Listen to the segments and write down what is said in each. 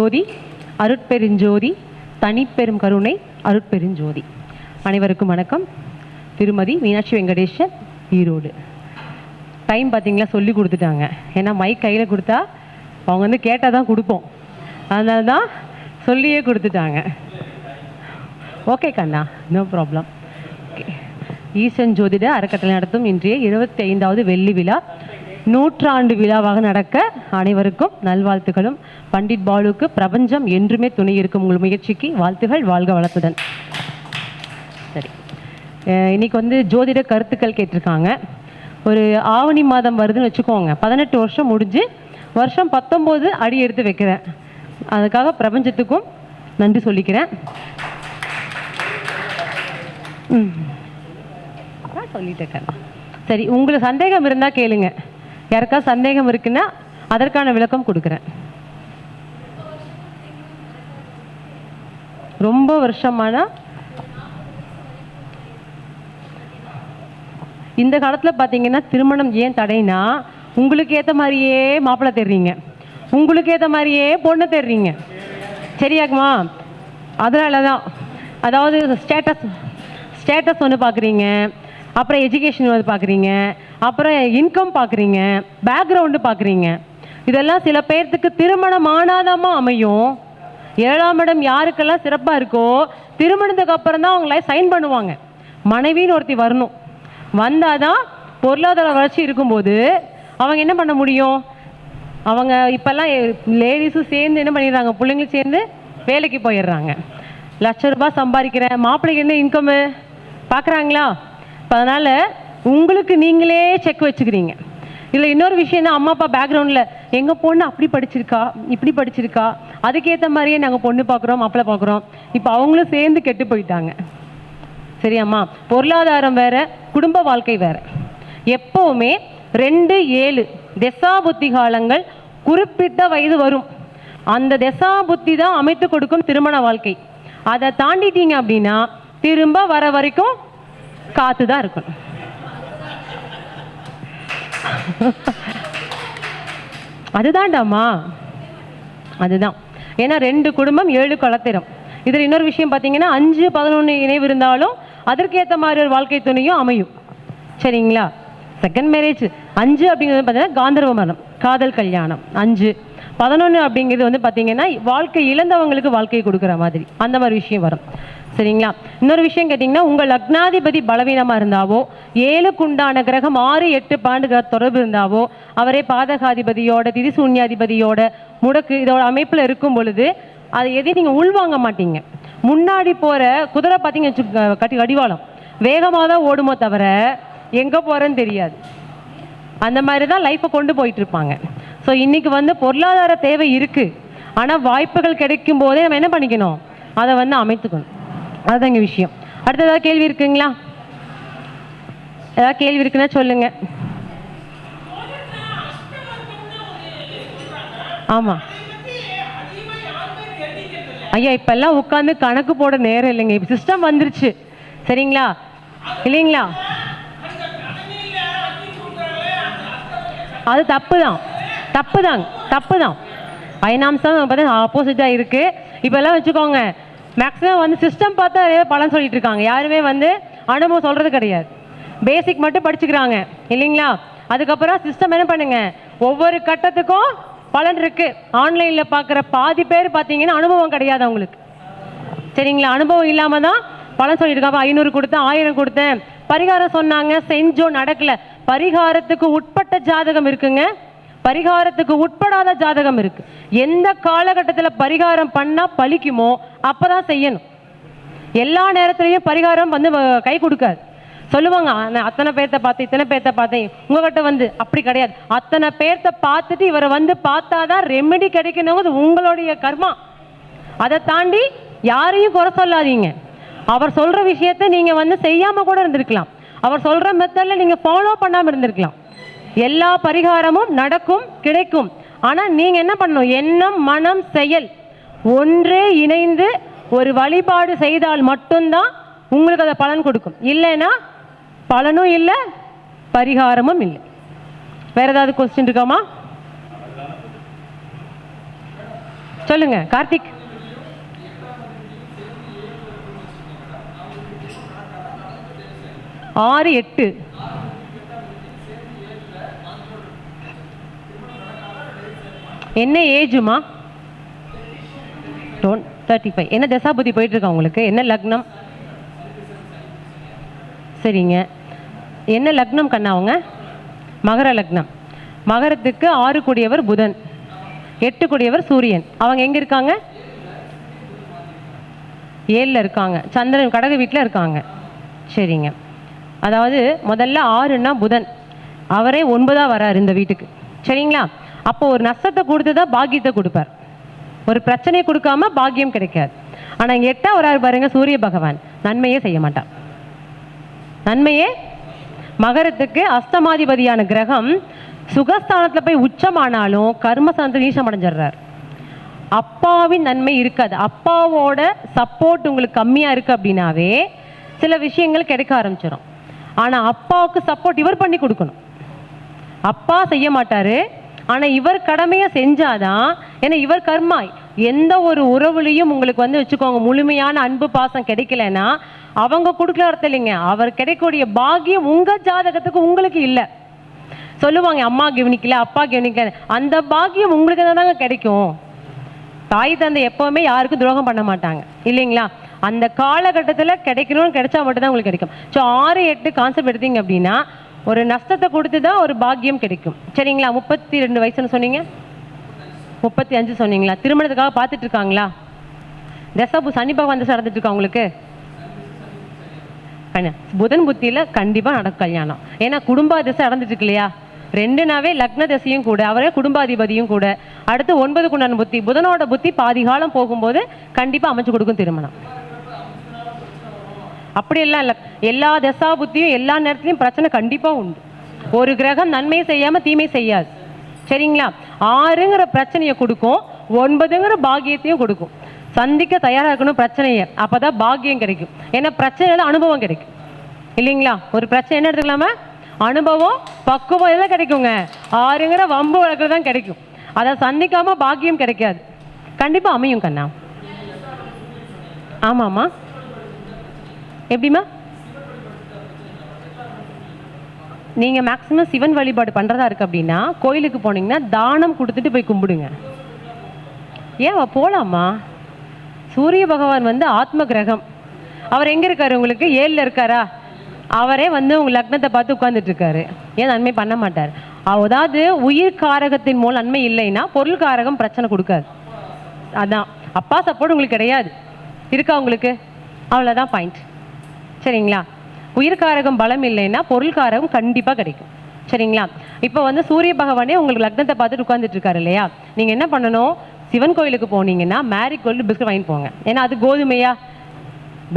ஜோதி அருட்பெருஞ்சோதி தனிப்பெரும் கருணை அருட்பெருஞ்சோதி. அனைவருக்கும் வணக்கம். திருமதி மீனாட்சி வெங்கடேஷன் ஈரோடு. டைம் பார்த்தீங்களா? சொல்லி கொடுத்துட்டாங்க. ஏன்னா மைக் கையில் கொடுத்தா அவங்க வந்து கேட்டால் தான் கொடுப்போம். அதனால தான் சொல்லியே கொடுத்துட்டாங்க. ஓகே கண்ணா. நோ ப்ராப்ளம் ஓகே ஈசன் ஜோதிட அறக்கட்டளை நடத்தும் இன்றைய இருபத்தி ஐந்தாவது வெள்ளி விழா. நூற்றாண்டு விழாவாக நடக்க அனைவருக்கும் நல்வாழ்த்துகளும். பண்டிட் பாலுக்கு பிரபஞ்சம் என்றுமே துணை இருக்கும் உங்கள் முயற்சிக்கு வாழ்த்துகள் வாழ்க வளத்துடன். சரி. இன்னைக்கு வந்து ஜோதிட கருத்துக்கள் கேட்டிருக்காங்க. ஒரு ஆவணி மாதம் வருதுன்னு வச்சுக்கோங்க. பதினெட்டு வருஷம் முடிஞ்சு வருஷம் பத்தொம்போது அடி எடுத்து வைக்கிறேன். அதுக்காக பிரபஞ்சத்துக்கும் நன்றி சொல்லிக்கிறேன். ம். சொல்லிட்டேன் சரி உங்களுக்கு சந்தேகம் இருந்தால் கேளுங்க. யாருக்கா சந்தேகம் இருக்குன்னா அதற்கான விளக்கம் கொடுக்குறேன். ரொம்ப வருஷமான? இந்த காலத்தில் பார்த்தீங்கன்னா திருமணம் ஏன் தடைனா உங்களுக்கு ஏற்ற மாதிரியே மாப்பிள்ளை தேடுறீங்க. உங்களுக்கு ஏற்ற மாதிரியே பொண்ணு தேடுறீங்க. சரியாக்குமா அதனால தான் அதாவது ஸ்டேட்டஸ் ஸ்டேட்டஸ் ஒன்று பார்க்குறீங்க அப்புறம் எஜுகேஷன் வந்து பார்க்குறீங்க அப்புறம் இன்கம் பார்க்குறீங்க பேக்ரவுண்டு பார்க்குறீங்க இதெல்லாம் சில பேர்த்துக்கு திருமணம் ஆனாதாம்மா அமையும். ஏழாம் இடம் யாருக்கெல்லாம் சிறப்பாக இருக்கோ திருமணத்துக்கு அப்புறம் தான் அவங்கள சைன் பண்ணுவாங்க. மனைவின்னு ஒருத்தி வரணும். வந்தால் தான் பொருளாதார வளர்ச்சி இருக்கும்போது அவங்க என்ன பண்ண முடியும்? அவங்க இப்போல்லாம் லேடிஸும் சேர்ந்து என்ன பண்ணிடுறாங்க? பிள்ளைங்களும் சேர்ந்து வேலைக்கு போயிடுறாங்க. லட்ச ரூபாய் சம்பாதிக்கிறேன் மாப்பிள்ளைக்கு என்ன இன்கம்மு பார்க்குறாங்களா இப்போ அதனால் உங்களுக்கு நீங்களே செக் வச்சுக்கிறீங்க. இதில் இன்னொரு விஷயம்னா அம்மா அப்பா பேக்ரவுண்டில் எங்கள் பொண்ணு அப்படி படிச்சிருக்கா இப்படி படிச்சிருக்கா அதுக்கேற்ற மாதிரியே நாங்கள் பொண்ணு பார்க்குறோம் மாப்பிள்ளை பார்க்குறோம் இப்போ அவங்களும் சேர்ந்து கெட்டு போயிட்டாங்க. சரியாம்மா பொருளாதாரம் வேற குடும்ப வாழ்க்கை வேற. எப்போவுமே ரெண்டு ஏழு தசாபுத்தி காலங்கள் குறிப்பிட்ட வயது வரும். அந்த தசாபுத்தி தான் அமைத்து கொடுக்கும் திருமண வாழ்க்கை. அதை தாண்டிட்டீங்க அப்படின்னா திரும்ப வர வரைக்கும் காத்து தான் இருக்கணும். அதுதான்டாமா அதுதான். ஏன்னா ரெண்டு குடும்பம் ஏழு குளத்திரம் இதில் இன்னொரு விஷயம் பார்த்தீங்கன்னா அஞ்சு பதினொன்று இணைவு இருந்தாலும் அதற்கேற்ற மாதிரி ஒரு வாழ்க்கை துணையும் அமையும். சரிங்களா? செகண்ட் மேரேஜ் அஞ்சு அப்படிங்கிறது பார்த்தீங்கன்னா காந்தர்வ மரணம் காதல் கல்யாணம். அஞ்சு. பதினொன்று அப்படிங்கிறது வந்து பார்த்தீங்கன்னா வாழ்க்கை இழந்தவங்களுக்கு வாழ்க்கையை கொடுக்குற மாதிரி. அந்த மாதிரி விஷயம் வரும். சரிங்களா? இன்னொரு விஷயம் கேட்டிங்கன்னா உங்கள் லக்னாதிபதி பலவீனமாக இருந்தாவோ ஏழுக்குண்டான கிரகம் ஆறு எட்டு பாண்டு தொடர்பு இருந்தாவோ அவரே பாதகாதிபதியோட திதிசூன்யாதிபதியோட முடக்கு இதோட அமைப்பில் இருக்கும் பொழுது அதை எதையும் நீங்கள் உள்வாங்க மாட்டீங்க. முன்னாடி போகிற குதிரை பார்த்தீங்க கட்டி கடிவாளம். வேகமாக தான் ஓடுமோ தவிர எங்கே போகிறேன்னு தெரியாது. அந்த மாதிரி தான் லைஃப்பை கொண்டு போயிட்டு இருப்பாங்க. ஸோ இன்னைக்கு வந்து பொருளாதார தேவை இருக்குது ஆனால் வாய்ப்புகள் கிடைக்கும் போதே நம்ம என்ன பண்ணிக்கணும்? அதை வந்து அமைத்துக்கணும். அதுதாங்க விஷயம். அடுத்து ஏதாவது கேள்வி இருக்குங்களா? ஏதாவது கேள்வி இருக்குன்னா சொல்லுங்க. ஆமாம் ஐயா இப்பெல்லாம் உட்காந்து கணக்கு போட நேரம் இல்லைங்க. இப்போ சிஸ்டம் வந்துருச்சு. சரிங்களா? இல்லைங்களா? அது தப்பு தான் தப்பு தான் தப்பு தான் அயனாம்சம் பார்த்தா ஆப்போசிட்டாக இருக்குது இப்போல்லாம் வச்சுக்கோங்க. மேக்ஸிமம் வந்து சிஸ்டம் பார்த்தா நிறைய பலன் சொல்லிட்டு இருக்காங்க. யாருமே வந்து அனுபவம் சொல்கிறது கிடையாது. பேசிக் மட்டும் படிச்சுக்கிறாங்க. இல்லைங்களா? அதுக்கப்புறம் சிஸ்டம் என்ன பண்ணுங்க? ஒவ்வொரு கட்டத்துக்கும் பலன் இருக்கு. ஆன்லைனில் பார்க்குற பாதி பேர் பார்த்தீங்கன்னா அனுபவம் கிடையாது அவங்களுக்கு. சரிங்களா? அனுபவம் இல்லாமல் தான் பலன் சொல்லியிருக்காங்க ஐநூறு கொடுத்தேன் ஆயிரம் கொடுத்தேன். பரிகாரம் சொன்னாங்க செஞ்சோ நடக்கல. பரிகாரத்துக்கு உட்பட்ட ஜாதகம் இருக்குங்க. பரிகாரத்துக்கு உட்படாத ஜாதகம் இருக்கு. எந்த காலகட்டத்தில் பரிகாரம் பண்ணால் பலிக்குமோ அப்பதான் செய்யணும். எல்லா நேரத்துலையும் பரிகாரம் வந்து வ- கை கொடுக்காது. சொல்லுவாங்க நான் அத்தனை பேர்த்த பார்த்து இத்தனை பேர்த்த பார்த்தேன். உங்ககிட்ட வந்து அப்படி கிடையாது. அத்தனை பேர்த்த பார்த்துட்டு இவரை வந்து பார்த்தாதான் ரெமெடி கிடைக்கணுங்கிறது உங்களுடைய கர்மா. அதை தாண்டி யாரையும் குறை சொல்லாதீங்க. அவர் சொல்ற விஷயத்த நீங்க வந்து செய்யாம கூட இருந்திருக்கலாம். அவர் சொல்ற மெத்தட்ல நீங்க ஃபாலோ பண்ணாம இருந்திருக்கலாம். எல்லா பரிகாரமும் நடக்கும் கிடைக்கும். ஆனா நீங்க என்ன பண்ணணும்? எண்ணம் மனம் செயல் ஒன்றே இணைந்து ஒரு வழிபாடு செய்தால் மட்டும்தான் உங்களுக்கு அதை பலன் கொடுக்கும். இல்லைன்னா பலனும் இல்லை பரிகாரமும் இல்லை. வேற ஏதாவது கொஸ்டின் இருக்காமா? சொல்லுங்க கார்த்திக். ஆறு எட்டு. என்ன ஏஜுமா டோன் தேர்ட்டி ஃபைவ் என்ன தசாபதி போயிட்டு இருக்கா உங்களுக்கு? என்ன லக்னம்? சரிங்க. என்ன லக்னம் கண்ணா அவங்க? மகர லக்னம். மகரத்துக்கு ஆறு கூடியவர் புதன். எட்டு கூடியவர் சூரியன். அவங்க எங்க இருக்காங்க? ஏழில் இருக்காங்க. சந்திரன் கடக வீட்டில் இருக்காங்க. சரிங்க. அதாவது முதல்ல ஆறுன்னா புதன். அவரே ஒன்பதாக வராரு இந்த வீட்டுக்கு. சரிங்களா? அப்போ ஒரு நஷ்டத்தை கொடுத்து தான் பாக்கியத்தை கொடுப்பார். ஒரு பிரச்சனையை கொடுக்காம பாக்கியம் கிடைக்காது. ஆனால் இங்கே எட்டா வராரு பாருங்க சூரிய பகவான். நன்மையே செய்ய மாட்டான் நன்மையே? மகரத்துக்கு அஸ்தமாதிபதியான கிரகம் சுகஸ்தானத்தில் போய் உச்சமானாலும் கர்மஸ்தானத்தில் நீச்சம் அடைஞ்சிடுறார் அப்பாவின் நன்மை இருக்காது. அப்பாவோட சப்போர்ட் உங்களுக்கு கம்மியாக இருக்குது அப்படின்னாவே சில விஷயங்கள் கிடைக்க ஆரம்பிச்சிடும் ஆனால் அப்பாவுக்கு சப்போர்ட் இவர் பண்ணி கொடுக்கணும். அப்பா செய்ய மாட்டாரு ஆனால் இவர் கடமையை செஞ்சாதான் ஏன்னா இவர் கர்மா எந்த ஒரு உறவுலையும் உங்களுக்கு வந்து வச்சுக்கோங்க முழுமையான அன்பு பாசம் கிடைக்கலன்னா அவங்க கொடுக்கல அர்த்தம் இல்லைங்க. அவர் கிடைக்கக்கூடிய பாக்கியம் உங்கள் ஜாதகத்துக்கு உங்களுக்கு இல்லை. சொல்லுவாங்க அம்மா கவனிக்கல அப்பா கவனிக்கல. அந்த பாக்கியம் உங்களுக்கு தானங்க கிடைக்கும். தாய் தந்தை எப்போவுமே யாருக்கும் துரோகம் பண்ண மாட்டாங்க. இல்லைங்களா? அந்த காலகட்டத்தில் கிடைக்கணும்னு கிடைச்சா மட்டும்தான் உங்களுக்கு கிடைக்கும். ஸோ ஆறு எட்டு கான்செப்ட் எடுத்தீங்க அப்படின்னா ஒரு நஷ்டத்தை கொடுத்து தான் ஒரு பாக்கியம் கிடைக்கும். சரிங்களா? முப்பத்தி ரெண்டு வயசுன்னு சொன்னீங்க? முப்பத்தி அஞ்சு சொன்னீங்களா? திருமணத்துக்காக பார்த்துட்டு இருக்காங்களா தசபு சனி பகவான் தசை நடந்துட்டு இருக்கா உங்களுக்கு புதன் புத்தியில் கண்டிப்பாக நடக்கும் கல்யாணம். ஏன்னா குடும்ப திசை நடந்துட்டு இருக்கு இல்லையா? ரெண்டுனாவே லக்ன திசையும் கூட அவரே குடும்பாதிபதியும் கூட. அடுத்து ஒன்பது குண்டான புத்தி. புதனோட புத்தி பாதி காலம் போகும்போது கண்டிப்பாக அமைச்சு கொடுக்கும் திருமணம். அப்படியெல்லாம் இல்லை. எல்லா தசா புத்தியும் எல்லா நேரத்துலையும் பிரச்சனை கண்டிப்பாக உண்டு. ஒரு கிரகம் நன்மை செய்யாமல் தீமை செய்யாது. சரிங்களா? ஆறுங்கிற பிரச்சனையை கொடுக்கும் ஒன்பதுங்கிற பாக்கியத்தையும் கொடுக்கும். சந்திக்க தயாராக இருக்கணும் பிரச்சனையை. அப்போ தான் பாக்கியம் கிடைக்கும். ஏன்னா பிரச்சனையில அனுபவம் கிடைக்கும். இல்லைங்களா? ஒரு பிரச்சனை என்ன எடுத்துக்கலாமா? அனுபவம் பக்குவம் எல்லாம் கிடைக்குங்க. ஆறுங்கிற வம்பு வழக்கில் தான் கிடைக்கும். அதை சந்திக்காமல் பாக்கியம் கிடைக்காது. கண்டிப்பாக அமையும் கண்ணா. ஆமாம்மா. எப்படிம்மா? நீங்கள் மேக்ஸிமம் சிவன் வழிபாடு பண்ணுறதா இருக்கு அப்படின்னா கோயிலுக்கு போனீங்கன்னா தானம் கொடுத்துட்டு போய் கும்பிடுங்க. ஏன் போகலாமா சூரிய பகவான் வந்து ஆத்ம கிரகம். அவர் எங்கே இருக்காரு உங்களுக்கு? ஏழில் இருக்காரா? அவரே வந்து உங்கள் லக்னத்தை பார்த்து உட்கார்ந்துட்டு இருக்காரு. ஏன் நன்மை பண்ண மாட்டார்? அதாவது உயிர் காரகத்தின் மூலம் நன்மை இல்லைன்னா பொருள் காரகம் பிரச்சனை கொடுக்காது. அதான். அப்பா சப்போர்ட் உங்களுக்கு கிடையாது. இருக்கா உங்களுக்கு? அவ்வளோதான் பாயிண்ட் சரிங்களா? உயிர்காரகம் பலம் இல்லைன்னா பொருள்காரகம் கண்டிப்பாக கிடைக்கும். சரிங்களா? இப்போ வந்து சூரிய பகவானே உங்களுக்கு லக்னத்தை பார்த்துட்டு உட்காந்துட்டு இருக்காரு இல்லையா? நீங்கள் என்ன பண்ணணும்? சிவன் கோயிலுக்கு போனீங்கன்னா மேரி கோல்டு பிஸ்கட் வாங்கிட்டு போங்க. ஏன்னா அது கோதுமையா?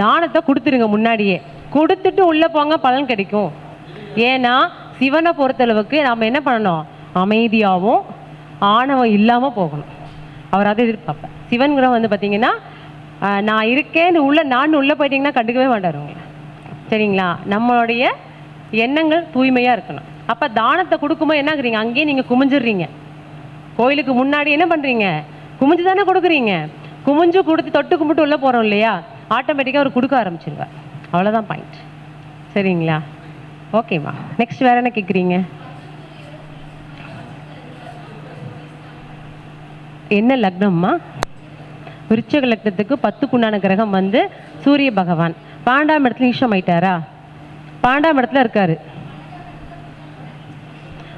தானத்தை கொடுத்துருங்க முன்னாடியே. கொடுத்துட்டு உள்ளே போங்க பலன் கிடைக்கும். ஏன்னா சிவனை பொறுத்தளவுக்கு நாம் என்ன பண்ணணும்? அமைதியாகவும் ஆணவம் இல்லாமல் போகணும். அவர் அதை எதிர்பார்ப்பேன் சிவன் கிரகம் வந்து பார்த்தீங்கன்னா நான் இருக்கேன்னு உள்ள நான் உள்ளே போயிட்டீங்கன்னா கண்டுக்கவே மாட்டார் உங்களை. சரிங்களா? நம்மளுடைய எண்ணங்கள் தூய்மையாக இருக்கணும். அப்போ தானத்தை கொடுக்கும்போது என்ன ஆகுறீங்க? அங்கேயே நீங்கள் குமிஞ்சிடுறீங்க. கோயிலுக்கு முன்னாடி என்ன பண்ணுறீங்க குமிஞ்சு தானே கொடுக்குறீங்க. குமிஞ்சு கொடுத்து தொட்டு கும்பிட்டு உள்ளே போகிறோம் இல்லையா? ஆட்டோமேட்டிக்காக அவர் கொடுக்க ஆரம்பிச்சிருவார். அவ்வளோதான் பாயிண்ட் சரிங்களா? ஓகேம்மா நெக்ஸ்ட் வேற என்ன கேட்குறீங்க என்ன லக்னம்மா? விருச்சக லக்னத்துக்கு பத்துக்குண்டான கிரகம் வந்து சூரிய பகவான். பாண்டாம் இடத்துல ஈஷம் ஆயிட்டாரா? பாண்டாம் இடத்துல இருக்காரு.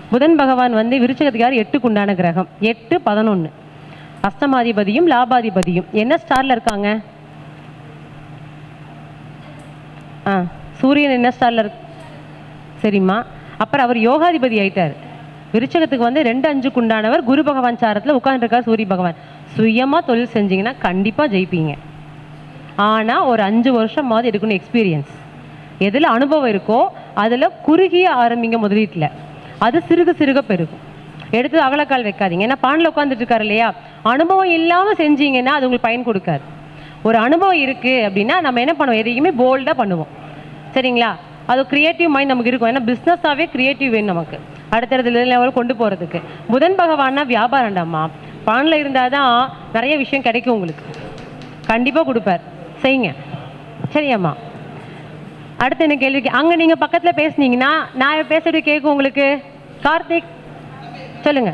புதன் பகவான் வந்து விருச்சகத்துக்கார் எட்டுக்கு எட்டுக்குண்டான கிரகம். எட்டு பதினொன்று அஸ்தமாதிபதியும் லாபாதிபதியும். என்ன ஸ்டார்ல இருக்காங்க? ஆ சூரியன் என்ன ஸ்டார்ல இருக்கு சரிம்மா. அப்புறம் அவர் யோகாதிபதி ஆயிட்டார். விருச்சகத்துக்கு வந்து ரெண்டு அஞ்சுக்கு உண்டானவர் குரு பகவான் சாரத்தில் உட்காந்துருக்கார் சூரிய பகவான். சுயமாக தொழில் செஞ்சீங்கன்னா கண்டிப்பாக ஜெயிப்பீங்க. ஆனால் ஒரு அஞ்சு வருஷம் மாதிரி எடுக்கணும் எக்ஸ்பீரியன்ஸ் எதில் அனுபவம் இருக்கோ அதில் குறுகிய ஆரம்பிங்க முதலீட்டில் அது சிறுக சிறுக பெருகும். எடுத்து அகலக்கால் வைக்காதீங்க. ஏன்னா பானில் உட்காந்துட்டு இருக்காரு இல்லையா? அனுபவம் இல்லாமல் செஞ்சீங்கன்னா அது உங்களுக்கு பயன் கொடுக்காது. ஒரு அனுபவம் இருக்குது அப்படின்னா நம்ம என்ன பண்ணுவோம்? எதையுமே போல்டாக பண்ணுவோம். சரிங்களா? அது கிரியேட்டிவ் மைண்ட் நமக்கு இருக்கும். ஏன்னா பிஸ்னஸாகவே கிரியேட்டிவ் வேணும் நமக்கு. அடுத்தடுத்த லெவல் கொண்டு போகிறதுக்கு புதன் பகவான்னா வியாபாரம்டாம்மா. பானில் இருந்தால் தான் நிறைய விஷயம் கிடைக்கும் உங்களுக்கு. கண்டிப்பாக கொடுப்பார். செய்யுங்க. சரியாம்மா. அடுத்து என்ன கேள்வி கே- நீங்கள் பக்கத்தில் பேசுனீங்கன்னா நான் பேசுறது கேட்கும் உங்களுக்கு? கார்த்திக் சொல்லுங்க.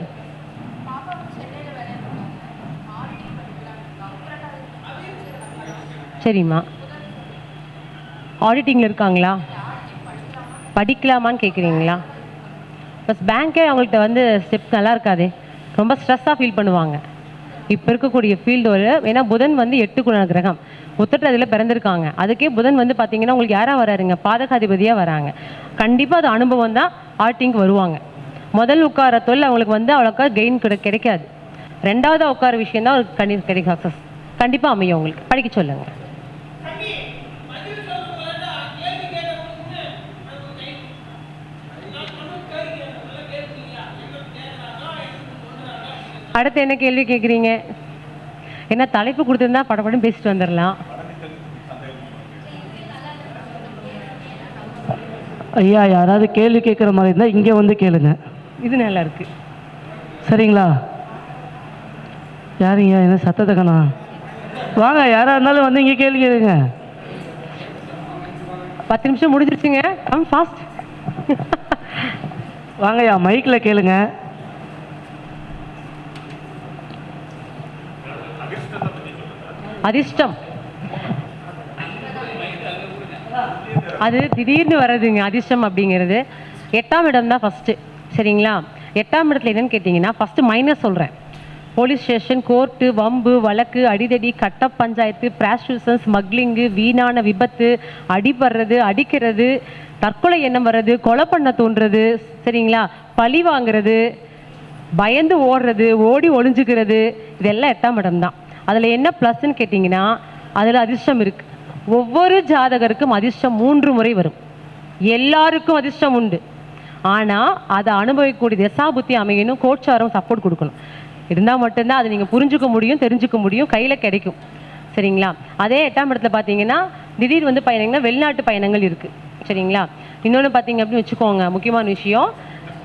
சரிம்மா. ஆடிட்டிங்கில் இருக்காங்களா? படிக்கலாமான்னு கேட்குறீங்களா பஸ் பேங்க்கே அவங்கள்ட்ட வந்து ஸ்டெப்ஸ் நல்லா இருக்காது. ரொம்ப ஸ்ட்ரெஸ்ஸாக ஃபீல் பண்ணுவாங்க. இப்போ இருக்கக்கூடிய ஃபீல்டு ஒரு ஏன்னா புதன் வந்து எட்டு எட்டுக்குண கிரகம். உத்தரத்தில் பிறந்திருக்காங்க. அதுக்கே புதன் வந்து பார்த்தீங்கன்னா உங்களுக்கு யாராக வராருங்க? பாதகாதிபதியாக வராங்க. கண்டிப்பாக அது அனுபவம் தான் ஆர்டிங்க்கு வருவாங்க. முதல் உட்கார தொழில் அவங்களுக்கு வந்து அவ்வளோக்கா கெயின் கிடை கிடைக்காது. ரெண்டாவது உட்கார விஷயம் தான் அவங்களுக்கு கண்டி கிடைக்கும். சக்ஸஸ் கண்டிப்பாக அமையும் உங்களுக்கு. படிக்க சொல்லுங்கள் அடுத்து என்ன கேள்வி கேட்குறீங்க என்ன தலைப்பு கொடுத்துருந்தா படப்படம் பேசிட்டு வந்துடலாம் ஐயா யாராவது கேள்வி கேட்குற மாதிரி இருந்தால் இங்கே வந்து கேளுங்க. இது நல்லா இருக்கு. சரிங்களா? யாருங்க என்ன சத்தத்தை காணா வாங்க யாராக இருந்தாலும் வந்து இங்கே கேள்வி கேளுங்க. பத்து நிமிஷம் முடிஞ்சிருச்சுங்க. கம் ஃபாஸ்ட் வாங்கய்யா மைக்கில் கேளுங்க. அதிர்ஷ்டம். அது திடீர்னு வர்றதுங்க அதிர்ஷ்டம் அப்படிங்கிறது. எட்டாம் இடம் தான் ஃபஸ்ட்டு சரிங்களா? எட்டாம் இடத்துல என்னன்னு கேட்டிங்கன்னா ஃபஸ்ட்டு மைனஸ் சொல்கிறேன் போலீஸ் ஸ்டேஷன் கோர்ட்டு வம்பு வழக்கு அடிதடி கட்ட பஞ்சாயத்து பிராஸ்டியூஷன் ஸ்மக்லிங்கு வீணான விபத்து அடிபடுறது அடிக்கிறது தற்கொலை எண்ணம் வர்றது கொலை பண்ண தோன்றது சரிங்களா? பழி வாங்குறது பயந்து ஓடுறது ஓடி ஒளிஞ்சுக்கிறது இதெல்லாம் எட்டாம் இடம் தான். அதில் என்ன ப்ளஸ்ன்னு கேட்டிங்கன்னா அதில் அதிர்ஷ்டம் இருக்கு. ஒவ்வொரு ஜாதகருக்கும் அதிர்ஷ்டம் மூன்று முறை வரும். எல்லாருக்கும் அதிர்ஷ்டம் உண்டு. ஆனால் அதை அனுபவிக்கக்கூடிய தசாபுத்தி அமையணும் கோச்சாரம் சப்போர்ட் கொடுக்கணும். இருந்தால் மட்டும்தான் அதை நீங்கள் புரிஞ்சுக்க முடியும் தெரிஞ்சுக்க முடியும் கையில் கிடைக்கும். சரிங்களா? அதே எட்டாம் இடத்துல பார்த்தீங்கன்னா திடீர் வந்து பயணங்கள் வெளிநாட்டு பயணங்கள் இருக்குது சரிங்களா? இன்னொன்று பார்த்தீங்க அப்படின்னு வச்சுக்கோங்க முக்கியமான விஷயம்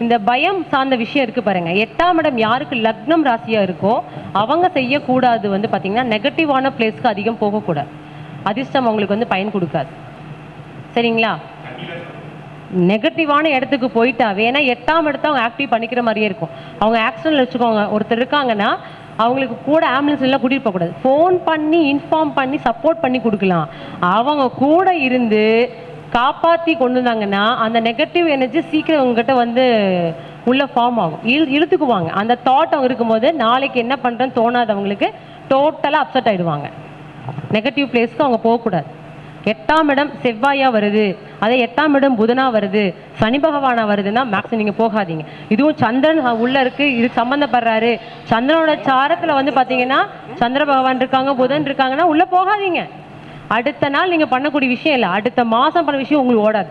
இந்த பயம் சார்ந்த விஷயம் இருக்கு பாருங்க. எட்டாம் இடம் யாருக்கு லக்னம் ராசியா இருக்கோ அவங்க செய்யக்கூடாது வந்து பார்த்திங்கன்னா நெகட்டிவான பிளேஸ்க்கு அதிகம் போகக்கூடாது. அதிர்ஷ்டம் அவங்களுக்கு வந்து பயன் கொடுக்காது. சரிங்களா? நெகட்டிவான இடத்துக்கு போயிட்டாவே ஏன்னா எட்டாம் இடத்த அவங்க ஆக்டிவ் பண்ணிக்கிற மாதிரியே இருக்கும். அவங்க ஆக்சிடென்ட் வச்சுக்கோங்க. ஒருத்தர் இருக்காங்கன்னா அவங்களுக்கு கூட ஆம்புலன்ஸ் எல்லாம் கூட்டிட்டு போகக்கூடாது. ஃபோன் பண்ணி இன்ஃபார்ம் பண்ணி சப்போர்ட் பண்ணி கொடுக்கலாம். அவங்க கூட இருந்து காப்பாற்றி கொண்டு வந்தாங்கன்னா அந்த நெகட்டிவ் எனர்ஜி சீக்கிரம் உங்ககிட்ட வந்து உள்ள ஃபார்ம் ஆகும். இழு இழுத்துக்குவாங்க. அந்த தாட் அவங்க இருக்கும்போது நாளைக்கு என்ன பண்ணுறேன்னு தோணாதவங்களுக்கு டோட்டலாக அப்செட் ஆகிடுவாங்க நெகட்டிவ் பிளேஸ்க்கு அவங்க போகக்கூடாது. எட்டாம் இடம் செவ்வாயாக வருது. அதே எட்டாம் இடம் புதனா வருது. சனி பகவானாக வருதுன்னா மேக்ஸிமம் நீங்கள் போகாதீங்க. இதுவும் சந்திரன் உள்ளே இருக்குது இது சம்மந்தப்படுறாரு சந்திரனோட சாரத்தில் வந்து பார்த்தீங்கன்னா சந்திர பகவான் இருக்காங்க புதன் இருக்காங்கன்னா உள்ளே போகாதீங்க. அடுத்த நாள் நீங்கள் பண்ணக்கூடிய விஷயம் இல்லை. அடுத்த மாதம் பண்ண விஷயம் உங்களுக்கு ஓடாது.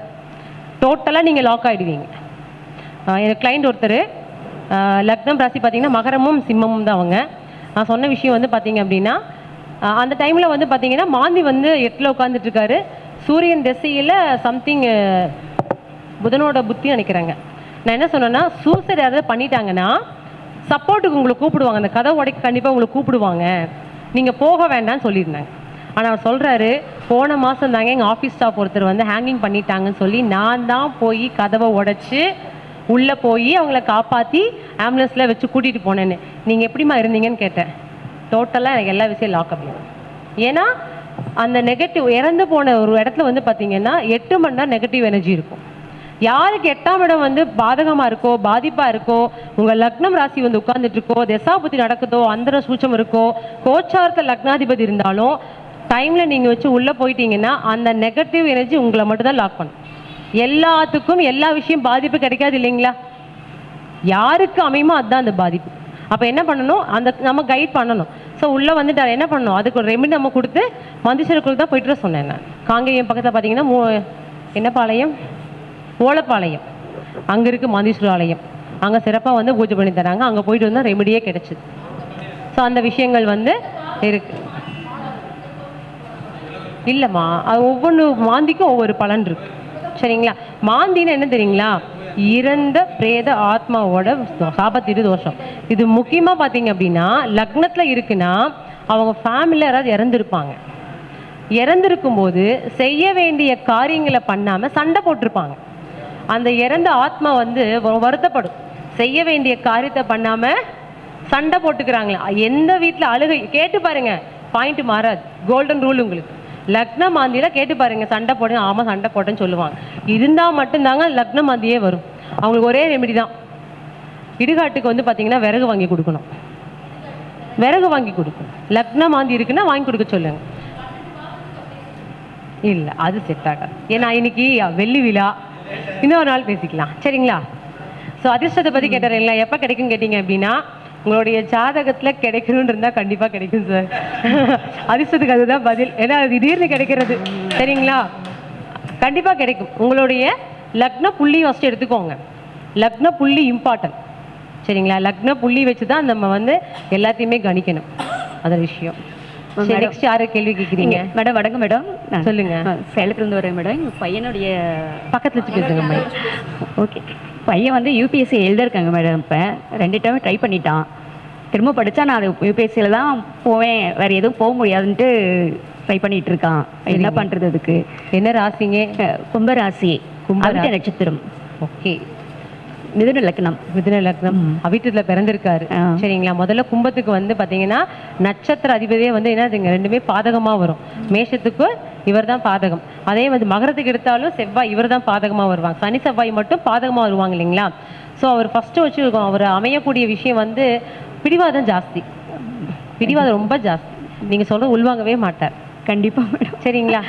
டோட்டலாக நீங்கள் லாக் ஆயிடுவீங்க. எனக்கு கிளைண்ட் ஒருத்தர் லக்னம் ராசி பார்த்தீங்கன்னா மகரமும் சிம்மமும் தான் அவங்க. நான் சொன்ன விஷயம் வந்து பார்த்தீங்க அப்படின்னா அந்த டைமில் வந்து பார்த்தீங்கன்னா மாந்தி வந்து எட்டில் உட்காந்துட்ருக்காரு சூரியன் திசையில் சம்திங் புதனோட புத்தி நினைக்கிறாங்க. நான் என்ன சொன்னேன்னா சூசைட் யாராவது பண்ணிட்டாங்கன்னா சப்போர்ட்டுக்கு உங்களை கூப்பிடுவாங்க. அந்த கதை உடைக்க கண்டிப்பாக உங்களை கூப்பிடுவாங்க. நீங்கள் போக வேண்டாம்னு சொல்லியிருந்தாங்க. ஆனால் அவர் சொல்கிறாரு போன மாதம் தாங்க எங்கள் ஆஃபீஸ் ஸ்டாஃப் ஒருத்தர் வந்து ஹேங்கிங் பண்ணிட்டாங்கன்னு சொல்லி நான் தான் போய் கதவை உடச்சி உள்ளே போய் அவங்கள காப்பாற்றி ஆம்புலன்ஸில் வச்சு கூட்டிகிட்டு போனேன்னு. நீங்கள் எப்படிம்மா இருந்தீங்கன்னு கேட்டேன். டோட்டலாக எனக்கு எல்லா விஷயம் லாக் அப் ஏன்னா அந்த நெகட்டிவ் இறந்து போன ஒரு இடத்துல வந்து பார்த்தீங்கன்னா எட்டு மணி நேரம் நெகட்டிவ் எனர்ஜி இருக்கும். யாருக்கு எட்டாம் இடம் வந்து பாதகமாக இருக்கோ பாதிப்பாக இருக்கோ உங்கள் லக்னம் ராசி வந்து உட்கார்ந்துட்டு இருக்கோ தசாபுத்தி நடக்குதோ அந்தர சூச்சம் இருக்கோ கோச்சாரத்தில் லக்னாதிபதி இருந்தாலும் டைமில் நீங்கள் வச்சு உள்ளே போயிட்டீங்கன்னா அந்த நெகட்டிவ் எனர்ஜி உங்களை மட்டும்தான் லாக் பண்ணும். எல்லாத்துக்கும் எல்லா விஷயம் பாதிப்பு கிடைக்காது இல்லைங்களா? யாருக்கு அமையுமோ அதுதான் அந்த பாதிப்பு. அப்போ என்ன பண்ணணும்? அந்த நம்ம கைட் பண்ணணும். ஸோ உள்ளே வந்துட்டு என்ன பண்ணணும்? அதுக்கு ஒரு ரெமெடி நம்ம கொடுத்து மந்தீஸ்வரக்குள்ள தான் போயிட்டு சொன்னேன் நான். காங்கேயம் பக்கத்தில் பார்த்தீங்கன்னா மூ என்ன பாளையம்? ஓலப்பாளையம். அங்கே இருக்குது மந்தீஸ்வர ஆலயம். அங்கே சிறப்பாக வந்து பூஜை பண்ணி தராங்க. அங்கே போயிட்டு வந்தால் ரெமெடியே கிடைச்சிது. ஸோ அந்த விஷயங்கள் வந்து இருக்கு. இல்லைம்மா அது ஒவ்வொன்று மாந்திக்கும் ஒவ்வொரு பலன் இருக்கு. சரிங்களா? மாந்தின்னு என்ன தெரியுங்களா? இறந்த பிரேத ஆத்மாவோட சாபத்திரு தோஷம். இது முக்கியமாக பார்த்தீங்க அப்படின்னா லக்னத்தில் இருக்குன்னா அவங்க ஃபேமிலியில் யாராவது இறந்துருப்பாங்க. இறந்திருக்கும் போது செய்ய வேண்டிய காரியங்களை பண்ணாமல் சண்டை போட்டிருப்பாங்க. அந்த இறந்த ஆத்மா வந்து வருத்தப்படும். செய்ய வேண்டிய காரியத்தை பண்ணாமல் சண்டை போட்டுக்கிறாங்களா. எந்த வீட்டில் அழுகை கேட்டு பாருங்க பாயிண்ட் மாறாது. கோல்டன் ரூல் உங்களுக்கு. லக்ன மாந்தியில் கேட்டு பாருங்க சண்டை போடுங்க ஆமாம் சண்டை போட்டேன்னு சொல்லுவாங்க. இருந்தால் மட்டும்தாங்க லக்ன மாந்தியே வரும். அவங்களுக்கு ஒரே ரெமெடி தான். இடுகாட்டுக்கு வந்து பார்த்தீங்கன்னா விறகு வாங்கி கொடுக்கணும். விறகு வாங்கி கொடுக்கணும். லக்ன மாந்தி இருக்குன்னா வாங்கி கொடுக்க சொல்லுங்க. இல்லை அது செட் ஆகாது. ஏன்னா இன்னைக்கு வெள்ளி விழா. இன்னொரு நாள் பேசிக்கலாம். சரிங்களா? ஸோ அதிர்ஷ்டத்தை பற்றி கேட்டுறீங்களா எப்போ கிடைக்கும் கேட்டிங்க அப்படின்னா உங்களுடைய ஜாதகத்தில் கிடைக்கணும்னு இருந்தால் கண்டிப்பாக கிடைக்கும் சார் அதிர்ஷ்டத்துக்கு அதுதான் பதில். ஏன்னா அது திடீர்னு கிடைக்கிறது. சரிங்களா? கண்டிப்பாக கிடைக்கும். உங்களுடைய லக்ன புள்ளி ஃபஸ்ட்டு எடுத்துக்கோங்க. லக்ன புள்ளி இம்பார்ட்டன்ட் சரிங்களா? லக்ன புள்ளி வச்சு தான் நம்ம வந்து எல்லாத்தையுமே கணிக்கணும். அது விஷயம். நெக்ஸ்ட் யாரு கேள்வி கேட்குறீங்க மேடம் வணக்கம் மேடம் சொல்லுங்க. சேலத்துலேருந்து வரேன் மேடம் எங்கள் பையனுடைய பக்கத்துல வச்சு பேசுங்க மைக் ஓகே பையன் வந்து யூபிஎஸ்சி எழுதிருக்காங்க மேடம் இப்போ. ரெண்டு டைம் ட்ரை பண்ணிட்டான். திரும்ப படித்தா நான் அது யூபிஎஸ்சியில் தான் போவேன். வேறு எதுவும் போக முடியாதுன்ட்டு ட்ரை பண்ணிட்டு இருக்கான். என்ன பண்ணுறது அதுக்கு? என்ன ராசிங்க? அஹ், கும்பராசி கும்பரா- அவிட்ட நட்சத்திரம். ஓகே. மிதுன லக்னம். மிதுன லக்னம். அவிட்டத்துல பிறந்திருக்காரு. சரிங்களா? முதல்ல கும்பத்துக்கு வந்து பாத்தீங்கன்னா நட்சத்திர அதிபதியே வந்து என்னதுங்க ரெண்டுமே பாதகமா வரும். மேஷத்துக்கு இவர் தான் பாதகம். அதே வந்து மகரத்துக்கு எடுத்தாலும் செவ்வாய் இவர் தான் பாதகமா வருவாங்க. சனி செவ்வாய் மட்டும் பாதகமா வருவாங்க இல்லைங்களா? ஸோ அவர் ஃபர்ஸ்ட் வச்சு அவர் அமையக்கூடிய விஷயம் வந்து பிடிவாதம் ஜாஸ்தி. பிடிவாதம் ரொம்ப ஜாஸ்தி. நீங்க சொல்ற உள்வாங்கவே மாட்டார். கண்டிப்பாக மேடம். சரிங்களா?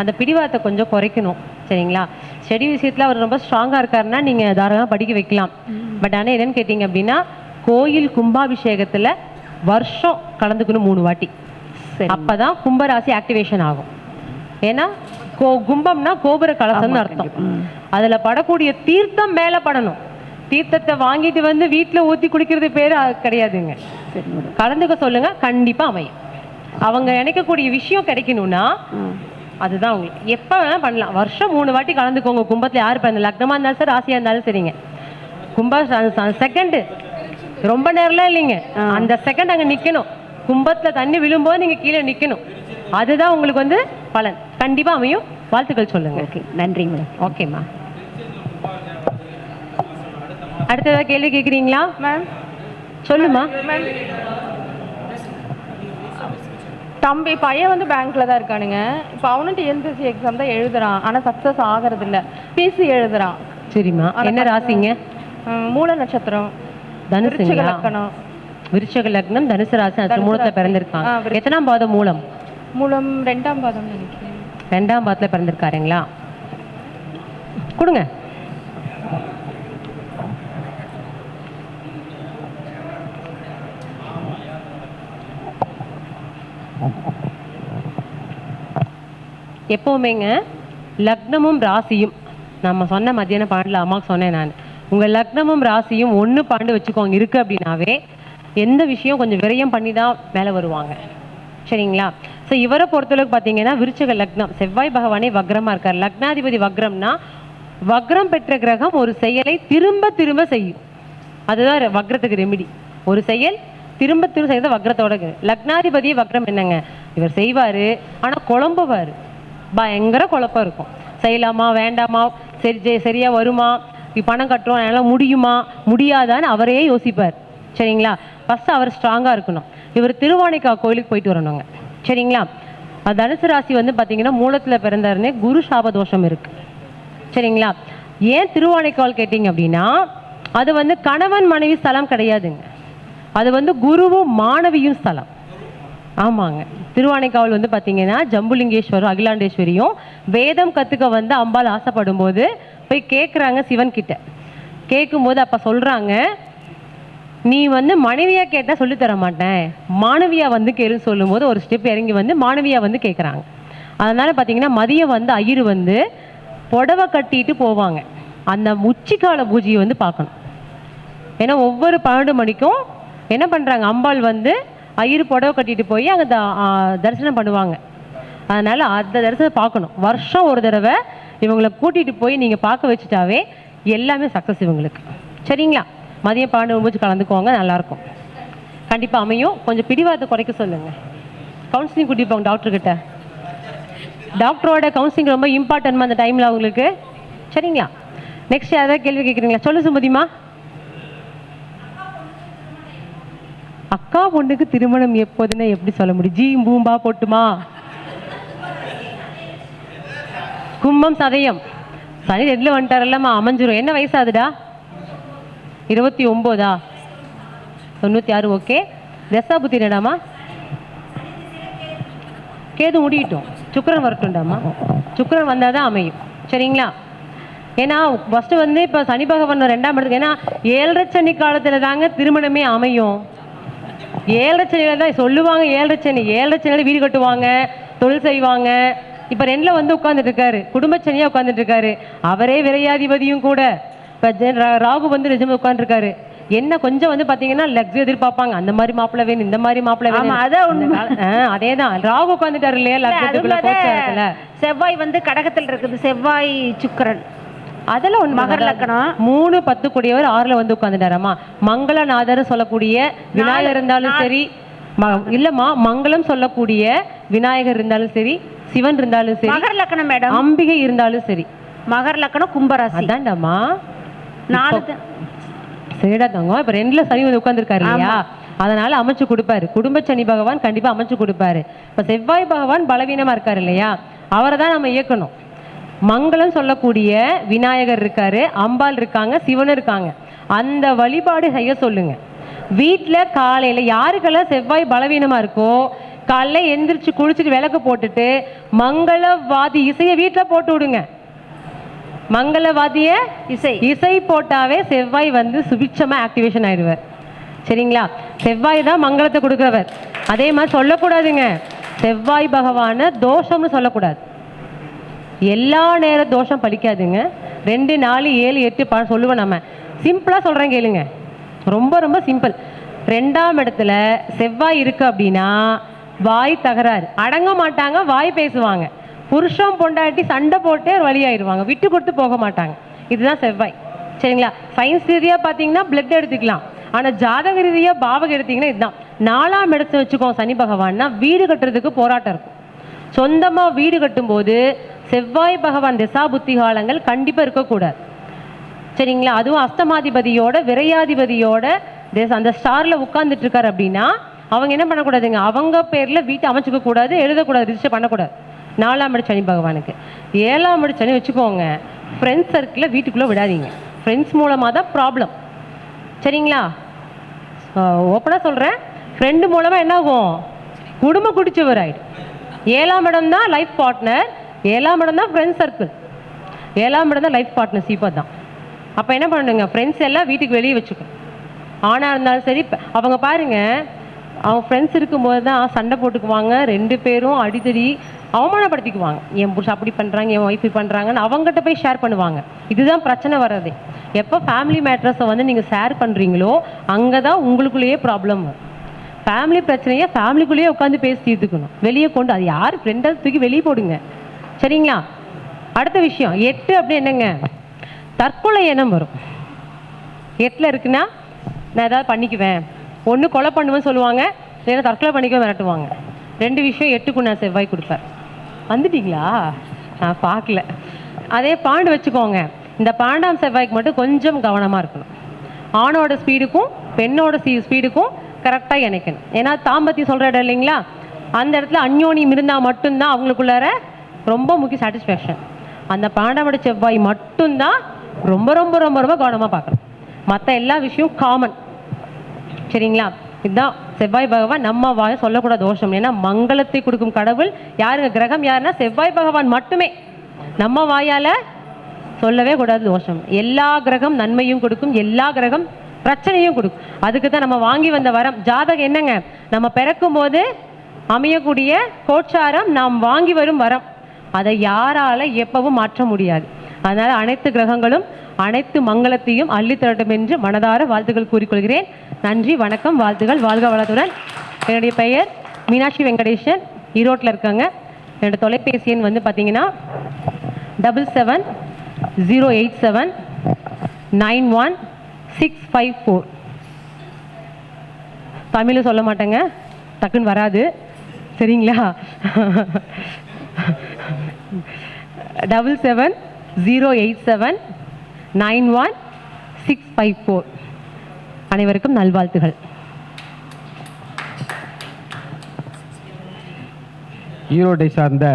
அந்த பிடிவாதத்தை கொஞ்சம் குறைக்கணும். சரிங்களா? ஸ்டடி விஷயத்தில் அவர் ரொம்ப ஸ்ட்ராங்காக இருக்காருன்னா நீங்கள் தாராளமாக படிக்க வைக்கலாம். பட் ஆனால் என்னன்னு கேட்டிங்க அப்படின்னா கோயில் கும்பாபிஷேகத்தில் வருஷம் கலந்துக்கணும் மூணு வாட்டி. அப்போ தான் கும்பராசி ஆக்டிவேஷன் ஆகும். ஏன்னா கோ கும்பம்னா கோபுர கலசம்னு அர்த்தம். அதில் படக்கூடிய தீர்த்தம் மேலே படணும். தீர்த்தத்தை வாங்கிட்டு வந்து வீட்டில் ஊற்றி குடிக்கிறது பேர் கிடையாதுங்க. கலந்துக்க சொல்லுங்க கண்டிப்பாக அமையும். அவங்க நினைக்கக்கூடிய விஷயம் கிடைக்கணும்னா அதுதான் உங்களுக்கு எப்போ வேணால் பண்ணலாம். வருஷம் மூணு வாட்டி கலந்துக்கோங்க கும்பத்தில். யார் பிறந்த லக்னமாக இருந்தாலும் சரி ராசியாக இருந்தாலும் சரிங்க. கும்ப செகண்டு ரொம்ப நேரம்லாம் இல்லைங்க. அந்த செகண்ட் அங்கே நிற்கணும் கும்பத்தில் தண்ணி விழும்போது நீங்கள் கீழே நிற்கணும் அதுதான் உங்களுக்கு வந்து பலன். கண்டிப்பாக அமையும். வாழ்த்துக்கள் சொல்லுங்க. ஓகே. நன்றி மேடம். ஓகேம்மா அடுத்ததா கேள்வி கேட்குறீங்களா மேம். சொல்லுமா. மேம். தம்பி பையன் வந்து பேங்க்ல தான் இருக்கானுங்க. இப்போ அவனும் டிஎன்பிஎஸ்சி எக்ஸாம் தான் எழுதுறான். ஆனால் சக்ஸஸ் ஆகிறது இல்ல பிசி எழுதுறான். சரிம்மா. என்ன ராசிங்க? மூல நட்சத்திரம். தனுசுங்களா? லக்கணம் விருச்சக லக்னம் தனுசு ராசி தனுசு மூலத்துல விருச்சிக. எத்தனாம் பாதம் மூலம்? மூலம் ரெண்டாம் பாதம் நினைக்கிறேன். ரெண்டாம் பாதத்துல பிறந்திருக்காருங்களா? கொடுங்க. எப்போவுமேங்க லக்னமும் ராசியும் நம்ம சொன்ன மத்தியான பாண்டில் அம்மாவுக்கு சொன்னேன் நான். உங்கள் லக்னமும் ராசியும் ஒன்று பாண்டு வச்சுக்கோங்க இருக்கு அப்படின்னாவே எந்த விஷயம் கொஞ்சம் விரயம் பண்ணி தான் மேலே வருவாங்க. சரிங்களா? ஸோ இவரை பொறுத்தளவுக்கு பார்த்தீங்கன்னா விருச்சக லக்னம் செவ்வாய் பகவானே வக்ரமாக இருக்கார். லக்னாதிபதி வக்ரம்னா வக்ரம் பெற்ற கிரகம் ஒரு செயலை திரும்ப திரும்ப செய்யும். அதுதான் வக்ரத்துக்கு ரெமிடி ஒரு செயல் திரும்ப திரும்ப செய்யறது வக்ரத்தோட லக்னாதிபதி வக்ரம் என்னங்க? இவர் செய்வார் ஆனால் குழம்புவார். பயங்கர குழப்பம் இருக்கும். செய்யலாமா வேண்டாமா? சரி சரியா வருமா? பணம் கட்டுறோம் என்னால் முடியுமா? முடியாதான்னு அவரே யோசிப்பார். சரிங்களா? ஃபர்ஸ்ட் அவர் ஸ்ட்ராங்காக இருக்கணும். இவர் திருவானைக்கா கோயிலுக்கு போயிட்டு வரணுங்க. சரிங்களா? தனுசு ராசி வந்து பார்த்தீங்கன்னா மூலத்தில் பிறந்தாருன்னே குரு சாப தோஷம் இருக்கு. சரிங்களா? ஏன் திருவானைக்கால் கேட்டிங்க அப்படின்னா அது வந்து கணவன் மனைவி ஸ்தலம் கிடையாதுங்க. அது வந்து குருவும் மாணவியும் ஸ்தலம். ஆமாங்க. திருவானைக்காவல் வந்து பார்த்தீங்கன்னா ஜம்புலிங்கேஸ்வரம் அகிலாண்டேஸ்வரியும் வேதம் கற்றுக்க வந்து அம்பாள் ஆசைப்படும் போது போய் கேட்குறாங்க சிவன் கிட்ட கேட்கும்போது அப்போ சொல்கிறாங்க நீ வந்து மனைவியாக கேட்டால் சொல்லித் தர மாட்டேன். மாணவியாக வந்து கேளுன்னு சொல்லும்போது ஒரு ஸ்டெப் இறங்கி வந்து மாணவியாக வந்து கேட்குறாங்க அதனால் பார்த்தீங்கன்னா மதியம் வந்து ஐயர் வந்து புடவை கட்டிட்டு போவாங்க. அந்த உச்சிக்கால பூஜையை வந்து பார்க்கணும் ஏன்னா ஒவ்வொரு பன்னெண்டு மணிக்கும் என்ன பண்ணுறாங்க அம்பாள் வந்து ஐயரு புடவை கட்டிட்டு போய் அங்கே த தரிசனம் பண்ணுவாங்க. அதனால் அந்த தரிசனம் பார்க்கணும். வருஷம் ஒரு தடவை இவங்களை கூட்டிகிட்டு போய் நீங்கள் பார்க்க வச்சுட்டாவே எல்லாமே சக்ஸஸ் இவங்களுக்கு. சரிங்களா? மதியம் பன்னெண்டு முடிச்சு கலந்துக்கோங்க நல்லாயிருக்கும். கண்டிப்பாக அமையும். கொஞ்சம் பிடிவாதத்தை குறைக்க சொல்லுங்கள் கவுன்சிலிங் கூட்டிட்டு போங்க டாக்டர்கிட்ட டாக்டரோட கவுன்சிலிங் ரொம்ப இம்பார்ட்டன்மா அந்த டைமில் அவங்களுக்கு? சரிங்களா? நெக்ஸ்ட் யாராவது கேள்வி கேட்குறீங்களா? சொல்லு சுமதிமா அக்கா பொண்ணுக்கு திருமணம் எப்போதுன்னு எப்படி சொல்ல முடியும்? ஜீ பூம்பா போட்டுமா? கும்பம் சதயம் சனி ரெண்டில் வந்துட்டாரல்லம்மா அமைஞ்சிரும். என்ன வயசாகுதுடா? இருபத்தி ஒம்போதா? தொண்ணூற்றி ஆறு ஓகே தசாபுத்தி என்னடாமா கேது முடியட்டும் சுக்கரன் வரட்டும்டாமா சுக்கரன் வந்தால் தான் அமையும். சரிங்களா? ஏன்னா ஃபஸ்ட்டு வந்து இப்போ சனி பகவான் ரெண்டாம் இடத்துக்கு ஏன்னா ஏழரை சனி காலத்தில் தாங்க திருமணமே அமையும். ஏழரை சனியில் தான் சொல்லுவாங்க ஏழரை சனி. ஏழரை சனியில் வீடு கட்டுவாங்க தொழில் செய்வாங்க. இப்போ ரெண்டில் வந்து உட்காந்துட்டு இருக்காரு. குடும்ப சனியாக உட்காந்துட்டு இருக்காரு. அவரே விரையாதிபதியும் கூட. இப்போ ராகு வந்து நிஜமாக உட்காந்துருக்காரு என்ன கொஞ்சம் வந்து பார்த்தீங்கன்னா லக்ஸரி எதிர்பார்ப்பாங்க. அந்த மாதிரி மாப்பிள்ளை வேணும் இந்த மாதிரி மாப்பிள்ளை வேணும். அதான். அதே தான் ராகு உட்காந்துட்டாரு இல்லையா கோச்சாரத்துல? செவ்வாய் வந்து கடகத்தில் இருக்குது. செவ்வாய் சுக்கிரன். அதெல்லாம் ஒண்ணு மகர லக்னம். மூணு பத்து கூடியவர் ஆறுல வந்து உட்காந்துட்டாராமா மங்களநாதர் சொல்லக்கூடிய விநாயகர் இருந்தாலும் சரி இல்லம்மா மங்களம் சொல்லக்கூடிய விநாயகர் இருந்தாலும் சரி சிவன் இருந்தாலும் சரி மகர லக்கணம் மேடம். அம்பிகை இருந்தாலும் சரி. மகர லக்கணம் கும்பராசி. அதான்டாமா நாலு சரிடா தங்கம் இப்ப ரெண்டுல சனி வந்து உட்கார்ந்திருக்காரு இல்லையா? அதனால அமைச்சு கொடுப்பாரு. குடும்ப சனி பகவான் கண்டிப்பா அமைச்சு கொடுப்பாரு. இப்ப செவ்வாய் பகவான் பலவீனமா இருக்காரு இல்லையா? அவரை தான் நம்ம இயக்கணும். மங்களம் சொல்லக்கூடிய விநாயகர் இருக்காரு அம்பாள் இருக்காங்க சிவன் இருக்காங்க. அந்த வழிபாடு செய்ய சொல்லுங்க. வீட்ல காலையில யாருக்கெல்லாம் செவ்வாய் பலவீனமா இருக்கோ காலைல எந்திரிச்சு குளிச்சுட்டு விளக்கு போட்டுட்டு மங்களவாதி இசையை வீட்ல போட்டு விடுங்க. மங்களவாதிய இசை. இசை போட்டாவே செவ்வாய் வந்து சுபிட்சமா ஆக்டிவேஷன் ஆயிடுவார். சரிங்களா? செவ்வாய் தான் மங்களத்தை கொடுக்குறவர். அதே மாதிரி சொல்லக்கூடாதுங்க. செவ்வாய் பகவான தோஷம்னு சொல்லக்கூடாது. எல்லா நேர தோஷம் படிக்காதுங்க ரெண்டு நாலு ஏழு எட்டு ப சொல்லுவோம் நம்ம. சிம்பிளாக சொல்கிறேன் கேளுங்க. ரொம்ப ரொம்ப சிம்பிள் ரெண்டாம் இடத்துல செவ்வாய் இருக்குது அப்படின்னா வாய் தகராறு. அடங்க மாட்டாங்க வாய் பேசுவாங்க. புருஷன் பொண்டாட்டி சண்டை போட்டே ஒரு வழியாயிருவாங்க விட்டு கொடுத்து போக மாட்டாங்க. இதுதான் செவ்வாய். சரிங்களா? சயின்ஸ் ரீதியாக பார்த்தீங்கன்னா பிளட் எடுத்துக்கலாம். ஆனால் ஜாதக ரீதியாக பாவகம் எடுத்தீங்கன்னா இதுதான். நாலாம் இடத்துல வச்சுக்கோங்க சனி பகவான்னா வீடு கட்டுறதுக்கு போராட்டம் இருக்கும். சொந்தமாக வீடு கட்டும்போது செவ்வாய் பகவான் திசா புத்தி காலங்கள் கண்டிப்பாக இருக்கக்கூடாது. சரிங்களா? அதுவும் அஸ்தமாதிபதியோட விரையாதிபதியோட தேச- அந்த ஸ்டாரில் உட்கார்ந்துட்டு இருக்காரு அப்படின்னா அவங்க என்ன பண்ணக்கூடாதுங்க? அவங்க பேரில் வீட்டை அமைச்சுக்க கூடாது எழுதக்கூடாது ரிஜிஸ்டர் பண்ணக்கூடாது. நாலாம் இடம் சனி பகவானுக்கு. ஏழாம் இடம் சனி வச்சுக்கோங்க. ஃப்ரெண்ட்ஸ் சர்க்கிளில் வீட்டுக்குள்ளே விடாதீங்க. ஃப்ரெண்ட்ஸ் மூலமாக தான் ப்ராப்ளம் சரிங்களா? ஓப்பனாக சொல்கிறேன் ஃப்ரெண்டு மூலமாக என்ன ஆகும் குடும்ப குடிச்சவர் ஆகிடும் ஏழாம் இடம் தான் லைஃப் பார்ட்னர் ஏழாம் இடம் தான் ஃப்ரெண்ட்ஸ் சர்க்கிள் ஏழாம் இடம் தான் லைஃப் பார்ட்னர்ஷிப் தான். அப்போ என்ன பண்ணுங்க ஃப்ரெண்ட்ஸ் எல்லாம் வீட்டுக்கு வெளியே வச்சுக்கணும் ஆணாக இருந்தாலும் சரி அவங்க பாருங்க அவன் ஃப்ரெண்ட்ஸ் இருக்கும்போது தான் சண்டை போட்டுக்குவாங்க ரெண்டு பேரும் அடிதடி அவமானப்படுத்திக்குவாங்க. என் புருஷன் அப்படி பண்ணுறாங்க என் ஒய்ஃப் பண்ணுறாங்கன்னு அவங்ககிட்ட போய் ஷேர் பண்ணுவாங்க. இதுதான் பிரச்சனை வர்றது. எப்போ ஃபேமிலி மேட்ரஸை வந்து நீங்கள் ஷேர் பண்ணுறீங்களோ அங்கே தான் உங்களுக்குள்ளேயே ப்ராப்ளம் வரும் ஃபேமிலி பிரச்சனையை ஃபேமிலிக்குள்ளேயே உட்காந்து பேசி தீர்த்துக்கணும். வெளியே கொண்டு அது யார் ஃப்ரெண்டாக தூக்கி வெளியே போடுங்க. சரிங்களா? அடுத்த விஷயம் எட்டு அப்படி என்னங்க? தற்கொலை எண்ணம் வரும். எட்டில் இருக்குன்னா நான் ஏதாவது பண்ணிக்குவேன். ஒன்று கொலை பண்ணுவேன்னு சொல்லுவாங்க இல்லைன்னா தற்கொலை பண்ணிக்க மிரட்டுவாங்க. ரெண்டு விஷயம் எட்டுக்கு நான் செவ்வாய் கொடுப்பேன். வந்துட்டீங்களா? நான் பார்க்கல. அதே பாண்டு வச்சுக்கோங்க. இந்த பாண்டாம் செவ்வாய்க்கு மட்டும் கொஞ்சம் கவனமாக இருக்கணும். ஆணோட ஸ்பீடுக்கும் பெண்ணோட ஸ்பீ ஸ்பீடுக்கும் கரெக்டாக இணைக்கணும். ஏன்னா தாம்பத்தி சொல்கிற இடம் இல்லைங்களா? அந்த இடத்துல அந்யோனியம் இருந்தால் மட்டும்தான் அவங்களுக்குள்ளார ரொம்ப முக்கிய சாட்டிஸ்ஃபேக்ஷன் அந்த பாண்டாமட செவ்வாய் மட்டும்தான் ரொம்ப ரொம்ப ரொம்ப ரொம்ப கவனமாக பார்க்குறோம் மற்ற எல்லா விஷயம் காமன் சரிங்களா? இதுதான் செவ்வாய் பகவான் நம்ம வாய சொல்லக்கூடாத தோஷம். ஏன்னா மங்களத்தை கொடுக்கும் கடவுள் யாருங்க? கிரகம் யாருன்னா செவ்வாய் பகவான் மட்டுமே. நம்ம வாயால் சொல்லவே கூடாது தோஷம். எல்லா கிரகம் நன்மையும் கொடுக்கும் எல்லா கிரகம் பிரச்சனையும் கொடுக்கும். அதுக்கு தான் நம்ம வாங்கி வந்த வரம். ஜாதகம் என்னங்க? நம்ம பிறக்கும் போது அமையக்கூடிய கோட்சாரம் நாம் வாங்கி வரும் வரம். அதை யாரால எப்பவும் மாற்ற முடியாது. அதனால் அனைத்து கிரகங்களும் அனைத்து மங்களத்தையும் அள்ளி தரட்டும் என்று மனதார வாழ்த்துக்கள் கூறிக்கொள்கிறேன். நன்றி வணக்கம் வாழ்த்துகள் வாழ்க வளத்துடன். என்னுடைய பெயர் மீனாட்சி வெங்கடேஷன் ஈரோட்டில் இருக்காங்க. என்னோட தொலைபேசி எண் வந்து பார்த்தீங்கன்னா double seven zero eight seven nine one six five four தமிழில் சொல்ல மாட்டேங்க. டக்குன்னு வராது. சரிங்களா? Double seven zero eight seven nine one six five four அனைவருக்கும் நல்வாழ்த்துகள். ஈரோட்டை சார்ந்த